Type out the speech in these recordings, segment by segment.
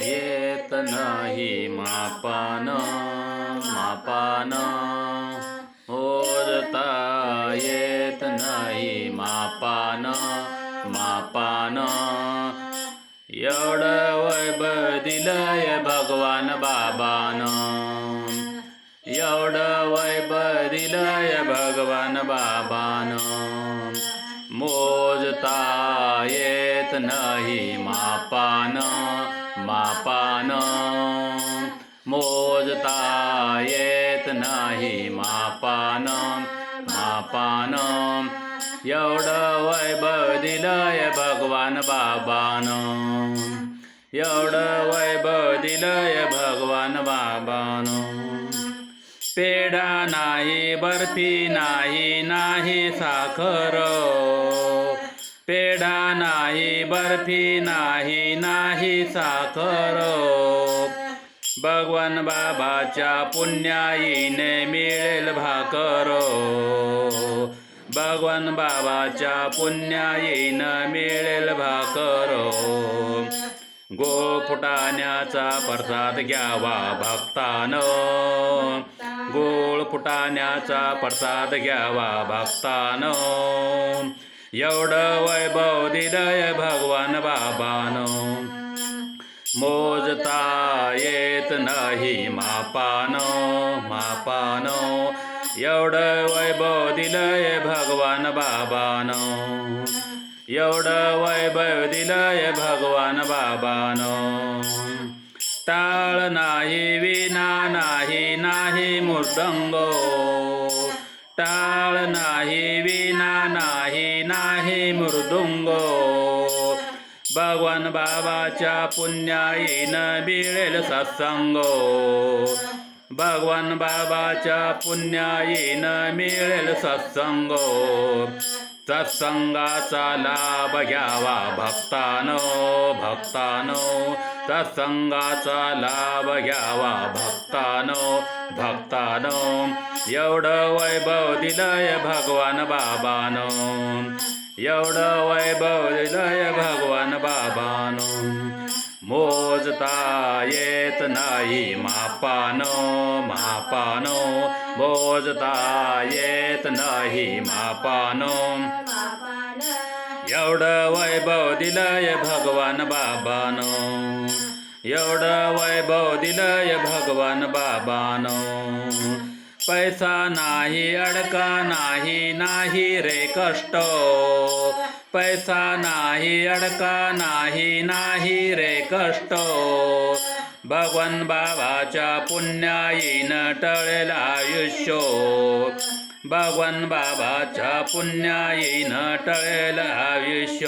येत. नाही मापान मापान. ओरता येत नाही मापान मापान. एवढं वैभव दिलंय भगवान बाबान. एवढं वैभव दिलंय भगवान बाबान. मोजता येत नाही मापान मापान. मोजता येत नाही मापान मापान. एवढं वैभव दिलंय भगवान बाबान. एवढं वैभव दिलंय भगवान बाबान. पेढा नाही बर्फी नाही नाही साखर. नाही बर्फी नाही नाही साखर. भगवान बाबाच्या पुण्याईने मिळेल भाकर. भगवान बाबाच्या पुण्याईनं मिळेल भाकर. गोळ फुटाण्याचा प्रसाद घ्यावा भक्तान. गोळ फुटाण्याचा प्रसाद घ्यावा भक्तान. एवढं वैभव दिलंय भगवान बाबान. मोजता येत नाही मापानो मापानो. एवढं वैभव दिलय भगवान बाबान. एवढं वैभव दिलय भगवान बाबानो. टाळ नाही विना नाही नाही मृदंग. टाळ नाही विना नाही मृदुंग. भगवान बाबाच्या पुण्याईन मिळेल सत्संग. भगवान बाबाच्या पुण्याईन मिळेल सत्संग. सत्संगाचा लाभ घ्यावा भक्तानो भक्तानो. सत्संगाचा लाभ घ्यावा भक्तानो भक्तानो. एवढं वैभव दिलंय भगवान बाबानो. एवढं वैभव दिलंय भगवान बाबानो. मोजता येत नाही मापानो मापानो. मोजता येत नाही मापानो. एवढं वैभव दिलंय भगवान बाबानो. एवढं वैभव दिलंय भगवान बाबानो. पैसा नाही अडका नाही नाही रे कष्ट. पैसा नाही अडका नाही नाही रे कष्ट. भगवान बाबाच्या पुण्याईन टळेल आयुष्य. भगवान बाबाच्या पुण्याईन टळेल आयुष्य.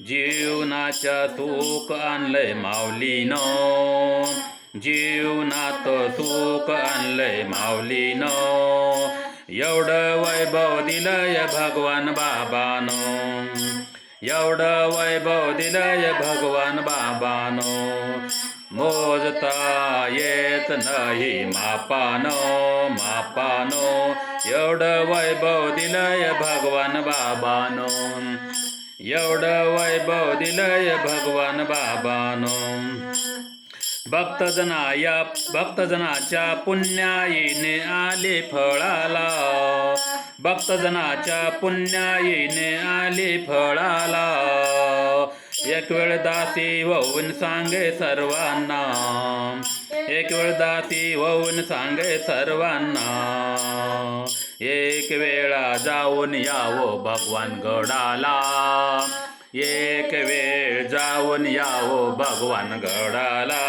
जीवनाच्या तूक आणलंय माऊलीनं. जीवनात सुख आणलंय माऊलीनं. एवढं वैभव दिलंय भगवान बाबानो. एवढं वैभव दिलंय भगवान बाबानो. मोजता येत नाही मापानो मापानो. एवढं वैभव दिलंय भगवान बाबानो. एवढं वैभव दिलंय भगवान बाबानो. भक्तजना या भक्तजनाच्या पुण्याईने आले फळाला. भक्तजनाच्या पुण्याईने आले फळाला. एक वेळ दासी होऊन सांगे सर्वांना. एक वेळ दासी होऊन सांगे सर्वांना. एक वेळा जाऊन यावो भगवान गडाला. एक वेळ जाऊन यावो भगवान गडाला.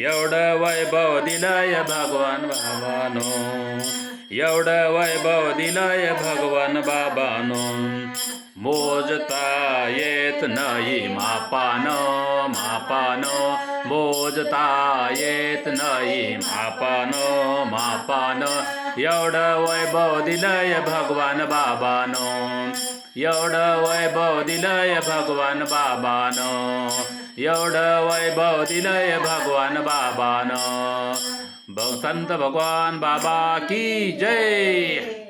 एवढं वैभव दिलंय भगवान बाबानो. एवढं वैभव दिलाय भगवान बाबानो. मोजता येत नाही मापान मापान. मोजता येत नाही मापान मापान. एवढं वैभव दिलंय भगवान बाबानो. एवढं वैभव दिलंय भगवान बाबानं. एवढं वैभव दिलंय भगवान बाबानं. संत भगवान बाबा की जय.